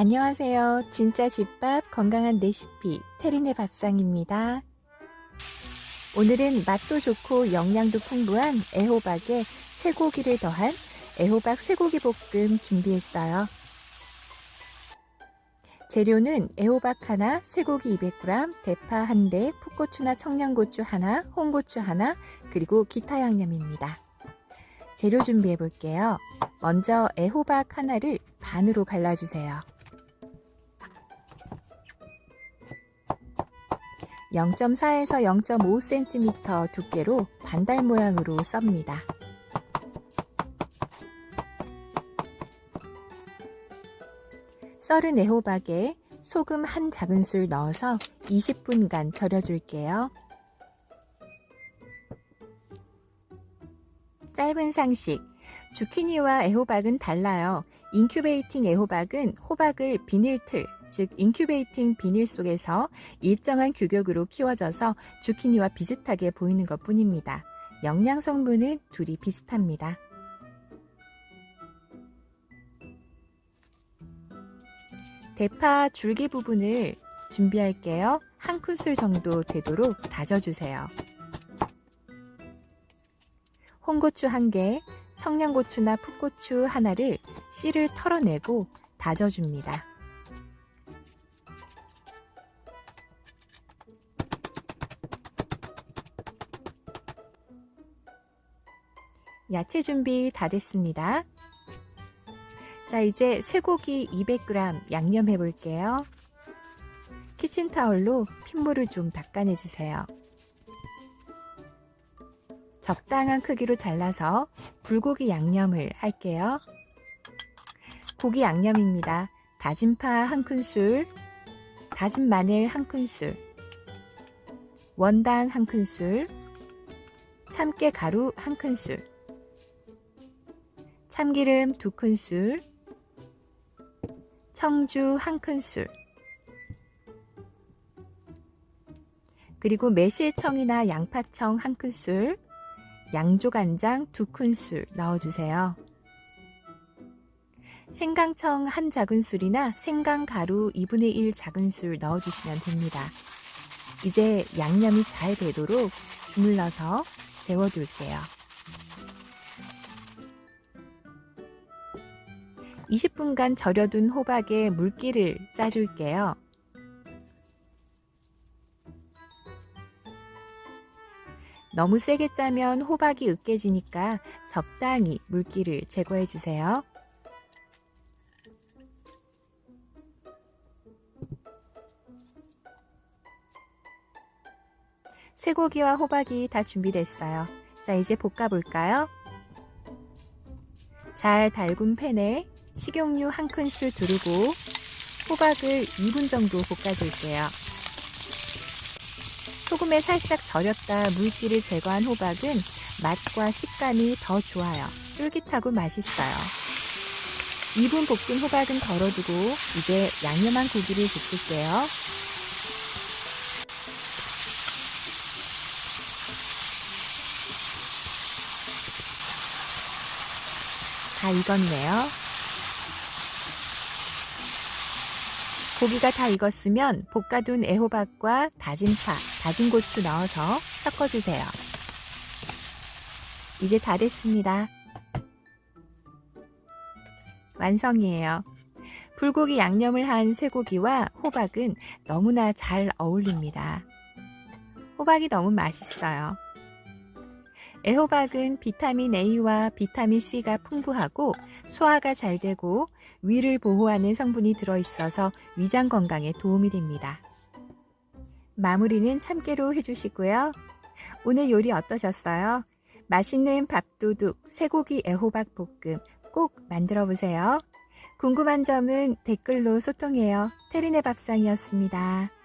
안녕하세요. 진짜 집밥 건강한 레시피 테린의 밥상입니다. 오늘은 맛도 좋고 영양도 풍부한 애호박에 쇠고기를 더한 애호박 쇠고기 볶음 준비했어요. 재료는 애호박 하나, 쇠고기 200g, 대파 한 대, 풋고추나 청양고추 하나, 홍고추 하나, 그리고 기타 양념입니다. 재료 준비해 볼게요. 먼저 애호박 하나를 반으로 갈라주세요. 0.4에서 0.5cm 두께로 반달 모양으로 썹니다. 썰은 애호박에 소금 한 작은술 넣어서 20분간 절여줄게요. 짧은 상식. 주키니와 애호박은 달라요. 인큐베이팅 애호박은 호박을 비닐틀, 즉 인큐베이팅 비닐 속에서 일정한 규격으로 키워져서 주키니와 비슷하게 보이는 것 뿐입니다. 영양 성분은 둘이 비슷합니다. 대파 줄기 부분을 준비할게요. 한 큰술 정도 되도록 다져주세요. 홍고추 한 개, 청양고추나 풋고추 하나를 씨를 털어내고 다져줍니다. 야채 준비 다 됐습니다. 자, 이제 쇠고기 200g 양념해 볼게요. 키친타올로 핏물을 좀 닦아내 주세요. 적당한 크기로 잘라서 불고기 양념을 할게요. 고기 양념입니다. 다진 파 한 큰술, 다진 마늘 한 큰술, 원단 한 큰술, 참깨 가루 한 큰술, 참기름 두 큰술, 청주 한 큰술, 그리고 매실청이나 양파청 한 큰술, 양조간장 두 큰술 넣어주세요. 생강청 한 작은술이나 생강가루 2분의 1 작은술 넣어주시면 됩니다. 이제 양념이 잘 되도록 주물러서 재워둘게요. 20분간 절여둔 호박에 물기를 짜줄게요. 너무 세게 짜면 호박이 으깨지니까 적당히 물기를 제거해 주세요. 쇠고기와 호박이 다 준비됐어요. 자, 이제 볶아 볼까요? 잘 달군 팬에 식용유 한 큰술 두르고 호박을 2분 정도 볶아줄게요. 소금에 살짝 절였다 물기를 제거한 호박은 맛과 식감이 더 좋아요. 쫄깃하고 맛있어요. 2분 볶은 호박은 덜어두고 이제 양념한 고기를 볶을게요. 다 익었네요. 고기가 다 익었으면 볶아둔 애호박과 다진 파, 다진 고추 넣어서 섞어주세요. 이제 다 됐습니다. 완성이에요. 불고기 양념을 한 쇠고기와 호박은 너무나 잘 어울립니다. 호박이 너무 맛있어요. 애호박은 비타민 A와 비타민 C가 풍부하고 소화가 잘 되고 위를 보호하는 성분이 들어있어서 위장 건강에 도움이 됩니다. 마무리는 참깨로 해주시고요. 오늘 요리 어떠셨어요? 맛있는 밥도둑 쇠고기 애호박 볶음 꼭 만들어 보세요. 궁금한 점은 댓글로 소통해요. 테린의 밥상이었습니다.